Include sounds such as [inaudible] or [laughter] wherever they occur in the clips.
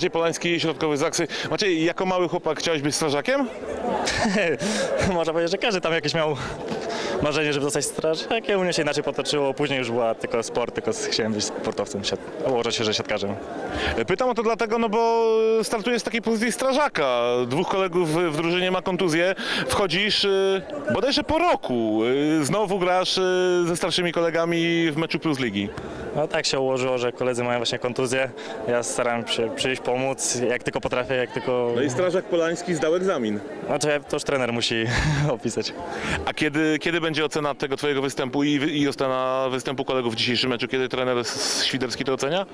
Maciej Polański, środkowy Zaksy. Maciej, jako mały chłopak chciałeś być strażakiem? [laughs] Można powiedzieć, że każdy tam jakieś miał marzenie, żeby zostać strażakiem. U mnie się inaczej potoczyło. Później już była tylko sport, tylko chciałem być sportowcem. Ułożę się, że siatkarzem. Pytam o to dlatego, no bo startujesz z takiej pozycji strażaka. Dwóch kolegów w drużynie ma kontuzję. Wchodzisz y, bodajże po roku. Y, Znowu grasz ze starszymi kolegami w meczu Plus Ligi. No tak się ułożyło, że koledzy mają właśnie kontuzję. Ja staram się przyjść, pomóc, jak tylko potrafię, jak tylko... No i strażak Polański zdał egzamin. No to, już trener musi [laughs] opisać. A kiedy, kiedy będzie ocena tego twojego występu i, i ocena występu kolegów w dzisiejszym meczu? Kiedy trener Świderski to ocenia?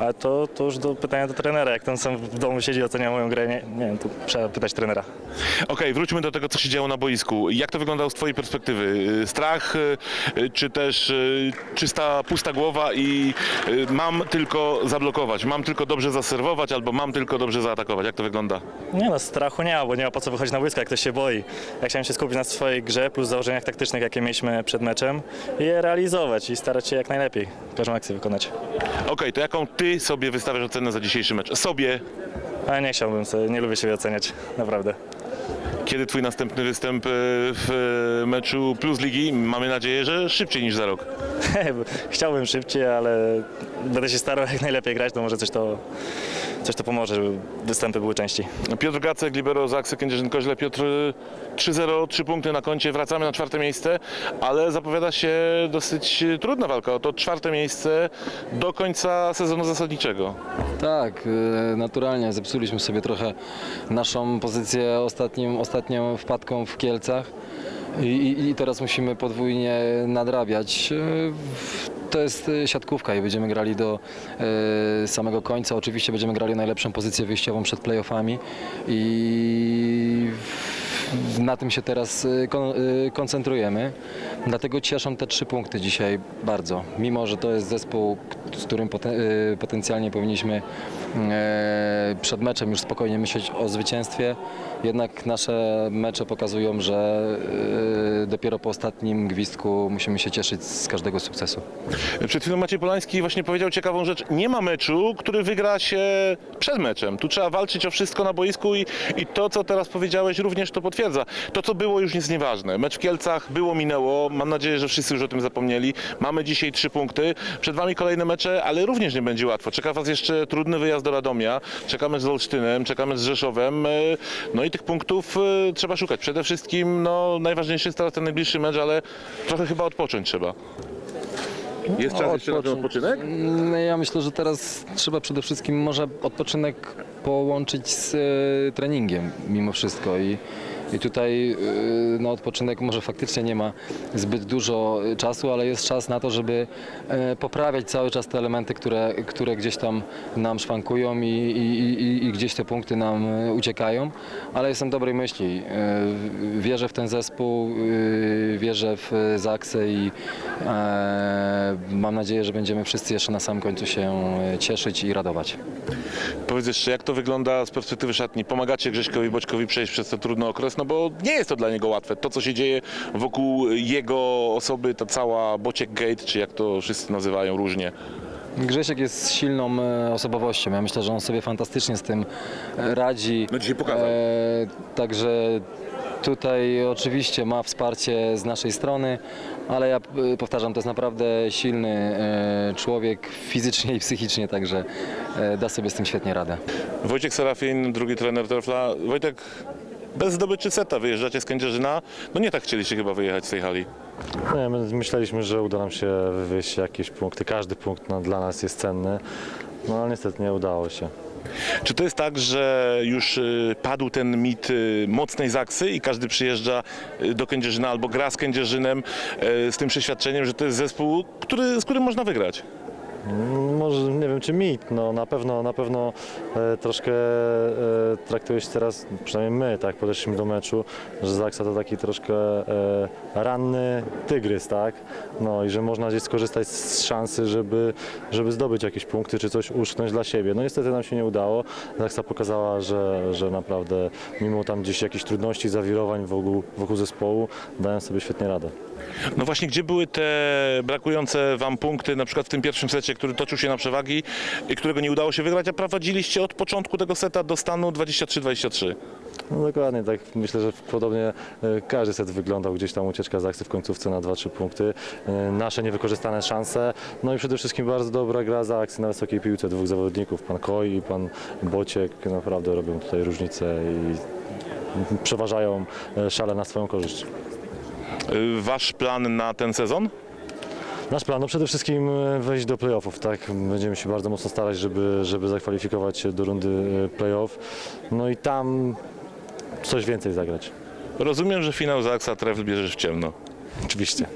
Ale to, to już do pytania do trenera. Jak ten sam w domu siedzi ocenia moją grę, nie, nie wiem, to trzeba pytać trenera. Okej, wróćmy do tego, co się działo na boisku. Jak to wyglądało z twojej perspektywy? Y, Strach, y, y, czy też y, czysta, pusta głowa i y, mam tylko zablokować, mam tylko dobrze zaserwować albo mam tylko dobrze zaatakować? Jak to wygląda? Nie no, strachu nie ma, bo nie ma po co wychodzić na boisko, jak ktoś się boi. Ja chciałem się skupić na swojej grze plus założeniach taktycznych, jakie mieliśmy przed meczem i je realizować i starać się jak najlepiej każdą akcję wykonać. Okej, to jaką ty sobie wystawiasz ocenę za dzisiejszy mecz? Sobie. Ale nie chciałbym sobie, nie lubię siebie oceniać, naprawdę. Kiedy twój następny występ y, w y, meczu Plus Ligi? Mamy nadzieję, że szybciej niż za rok. [laughs] Chciałbym szybciej, ale będę się starał jak najlepiej grać, to może coś to, coś to pomoże, żeby występy były częściej. Piotr Gacek, libero Zaksy Kędzierzyn-Koźle. Piotr, y, 3-0, 3 punkty na koncie, wracamy na czwarte miejsce, ale zapowiada się dosyć trudna walka o to czwarte miejsce do końca sezonu zasadniczego. Tak, y, naturalnie zepsuliśmy sobie trochę naszą pozycję ostatnim, ostatnią wpadką w Kielcach i, i, teraz musimy podwójnie nadrabiać. W- To jest y, siatkówka i będziemy grali do y, samego końca. Oczywiście będziemy grali najlepszą pozycję wyjściową przed playoffami i na tym się teraz kon, koncentrujemy. Dlatego cieszą te trzy punkty dzisiaj bardzo. Mimo, że to jest zespół, z którym poten, potencjalnie powinniśmy e, przed meczem już spokojnie myśleć o zwycięstwie, jednak nasze mecze pokazują, że y, dopiero po ostatnim gwizdku musimy się cieszyć z każdego sukcesu. Przed chwilą Maciej Polański właśnie powiedział ciekawą rzecz. Nie ma meczu, który wygra się przed meczem. Tu trzeba walczyć o wszystko na boisku i, i to, co teraz powiedziałeś, również to potwierdza. To, co było, już jest nieważne. Mecz w Kielcach było, minęło. Mam nadzieję, że wszyscy już o tym zapomnieli. Mamy dzisiaj trzy punkty. Przed Wami kolejne mecze, ale również nie będzie łatwo. Czeka Was jeszcze trudny wyjazd do Radomia. Czekamy z Olsztynem, czekamy z Rzeszowem. E, No i tych punktów e, trzeba szukać. Przede wszystkim, no, najważniejszy jest teraz ten najbliższy mecz, ale trochę chyba odpocząć trzeba. Jest czas jeszcze na ten odpoczynek? Mm, Ja myślę, że teraz trzeba przede wszystkim może odpoczynek połączyć z e, treningiem mimo wszystko i, i tutaj na odpoczynek może faktycznie nie ma zbyt dużo e, czasu, ale jest czas na to, żeby e, poprawiać cały czas te elementy, które, które gdzieś tam nam szwankują i, i, i, i gdzieś te punkty nam uciekają, ale jestem dobrej myśli. Wierzę w ten zespół, wierzę w Zaksę i e, mam nadzieję, że będziemy wszyscy jeszcze na samym końcu się cieszyć i radować. Powiedz jeszcze, jak to wygląda z perspektywy szatni? Pomagacie Grześkowi Boćkowi przejść przez ten trudny okres? No bo nie jest to dla niego łatwe. To, co się dzieje wokół jego osoby, ta cała Bociek Gate, czy jak to wszyscy nazywają różnie. Grzesiek jest silną e, osobowością. Ja myślę, że on sobie fantastycznie z tym e, radzi. No dzisiaj pokazał. E, także tutaj oczywiście ma wsparcie z naszej strony, ale ja e, powtarzam, to jest naprawdę silny e, człowiek fizycznie i psychicznie, także e, da sobie z tym świetnie radę. Wojciech Serafin, drugi trener Trefla. Wojtek, bez zdobyczy seta wyjeżdżacie z Kędzierzyna. No nie tak chcieliście chyba wyjechać z tej hali. Nie, my myśleliśmy, że uda nam się wywieźć jakieś punkty. Każdy punkt no, dla nas jest cenny, no ale niestety nie udało się. Czy to jest tak, że już y, padł ten mit y, mocnej Zaksy i każdy przyjeżdża y, do Kędzierzyna albo gra z Kędzierzynem y, z tym przeświadczeniem, że to jest zespół, który, z którym można wygrać? Może nie wiem czy mit, no na pewno na pewno e, troszkę e, traktuje się teraz, przynajmniej my tak podeszliśmy do meczu, że Zaksa to taki troszkę e, ranny tygrys, tak? No i że można gdzieś skorzystać z szansy, żeby, żeby zdobyć jakieś punkty czy coś uszknąć dla siebie. No niestety nam się nie udało. Zaksa pokazała, że, że naprawdę mimo tam gdzieś jakichś trudności, zawirowań wokół, wokół zespołu dają sobie świetnie radę. No właśnie, gdzie były te brakujące wam punkty, na przykład w tym pierwszym secie, który toczył się na przewagi i którego nie udało się wygrać, a prowadziliście od początku tego seta do stanu 23-23. No dokładnie, tak myślę, że podobnie e, każdy set wyglądał, gdzieś tam ucieczka z akcji w końcówce na 2-3 punkty, e, nasze niewykorzystane szanse, no i przede wszystkim bardzo dobra gra za akcję na wysokiej piłce dwóch zawodników, pan Koi i pan Bociek naprawdę robią tutaj różnicę i przeważają e, szale na swoją korzyść. Y, Wasz plan na ten sezon? Nasz plan, no przede wszystkim e, wejść do playoffów, tak? Będziemy się bardzo mocno starać, żeby, żeby zakwalifikować się do rundy e, playoff, no i tam coś więcej zagrać. Rozumiem, że finał za Aksa Trefl bierzesz w ciemno. Oczywiście.